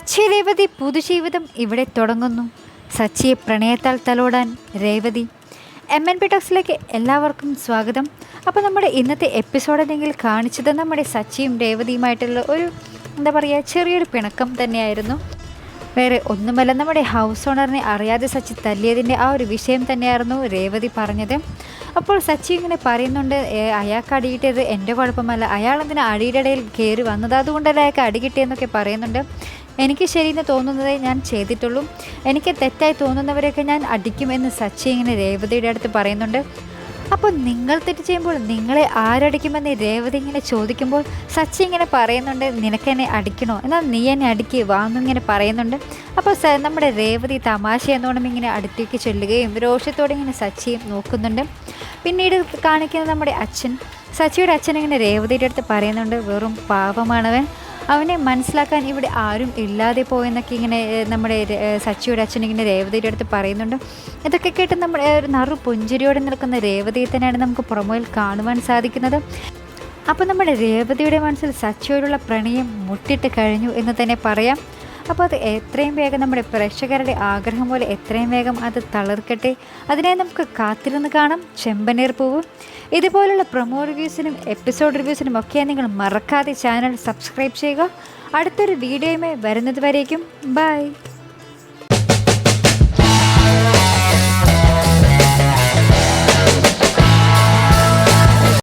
സച്ചി രേവതി പുതുജീവിതം ഇവിടെ തുടങ്ങുന്നു. സച്ചിയെ പ്രണയത്താൽ തലോടാൻ രേവതി. എം എൻ പി ടോക്സിലേക്ക് എല്ലാവർക്കും സ്വാഗതം. അപ്പോൾ നമ്മുടെ ഇന്നത്തെ എപ്പിസോഡ് അല്ലെങ്കിൽ കാണിച്ചത് നമ്മുടെ സച്ചിയും രേവതിയുമായിട്ടുള്ള ഒരു എന്താ പറയുക ചെറിയൊരു പിണക്കം തന്നെയായിരുന്നു. വേറെ ഒന്നുമല്ല നമ്മുടെ ഹൗസ് ഓണറിനെ അറിയാതെ സച്ചി തല്ലിയതിന്റെ ആ ഒരു വിഷയം തന്നെയായിരുന്നു രേവതി പറഞ്ഞത്. അപ്പോൾ സച്ചി ഇങ്ങനെ പറയുന്നുണ്ട് "ഏ, അയാൾക്ക് അടികിട്ടിയത് എന്റെ കുഴപ്പമല്ല. അയാൾ എന്തിനാ അടിയുടെ ഇടയിൽ കയറി വന്നത്? അതുകൊണ്ടല്ല അയാൾക്ക് അടികിട്ടിയെന്നൊക്കെ പറയുന്നുണ്ട്. എനിക്ക് ശരിയെന്ന് തോന്നുന്നതേ ഞാൻ ചെയ്തിട്ടുള്ളൂ. എനിക്ക് തെറ്റായി തോന്നുന്നവരെയൊക്കെ ഞാൻ അടിക്കുമെന്ന് സച്ചി ഇങ്ങനെ രേവതിയുടെ അടുത്ത് പറയുന്നുണ്ട്. അപ്പോൾ നിങ്ങൾ തെറ്റ് ചെയ്യുമ്പോൾ നിങ്ങളെ ആരടിക്കുമെന്ന് രേവതി ഇങ്ങനെ ചോദിക്കുമ്പോൾ സച്ചി ഇങ്ങനെ പറയുന്നുണ്ട് നിനക്കെന്നെ അടിക്കണോ? എന്നാൽ നീ എന്നെ അടിക്ക് വാങ്ങിങ്ങനെ പറയുന്നുണ്ട്. അപ്പോൾ നമ്മുടെ രേവതി തമാശ എന്നോണം ഇങ്ങനെ അടുത്തേക്ക് ചൊല്ലുകയും രോഷത്തോടെ ഇങ്ങനെ സച്ചിയും നോക്കുന്നുണ്ട്. പിന്നീട് കാണിക്കുന്നത് നമ്മുടെ അച്ഛൻ. സച്ചിയുടെ അച്ഛൻ ഇങ്ങനെ രേവതിയുടെ അടുത്ത് പറയുന്നുണ്ട് വെറും പാവമാണവൻ. അവനെ മനസ്സിലാക്കാൻ ഇവിടെ ആരും ഇല്ലാതെ പോയെന്നൊക്കെ ഇങ്ങനെ നമ്മുടെ സച്ചിയുടെ അച്ഛൻ ഇങ്ങനെ രേവതിയുടെ അടുത്ത് പറയുന്നുണ്ട്. ഇതൊക്കെ കേട്ട് നമ്മുടെ ഒരു നറു പുഞ്ചിരിയോടെ നിൽക്കുന്ന രേവതിയെ തന്നെയാണ് നമുക്ക് പുറമോയിൽ കാണുവാൻ സാധിക്കുന്നത്. അപ്പോൾ നമ്മുടെ രേവതിയുടെ മനസ്സിൽ സച്ചിയോടുള്ള പ്രണയം മുട്ടിട്ട് കഴിഞ്ഞു എന്ന് തന്നെ പറയാം. അപ്പോൾ അത് എത്രയും വേഗം നമ്മുടെ പ്രേക്ഷകരുടെ ആഗ്രഹം പോലെ എത്രയും വേഗം അത് തളർക്കട്ടെ. അതിനായി നമുക്ക് കാത്തിരുന്ന് കാണാം. ചെമ്പനീർ പൂവ്. ഇതുപോലുള്ള പ്രൊമോ റിവ്യൂസിനും എപ്പിസോഡ് റിവ്യൂസിനും ഒക്കെ നിങ്ങൾ മറക്കാതെ ചാനൽ സബ്സ്ക്രൈബ് ചെയ്യുക. അടുത്തൊരു വീഡിയോയുമായി വരുന്നത് വരേക്കും. ബൈ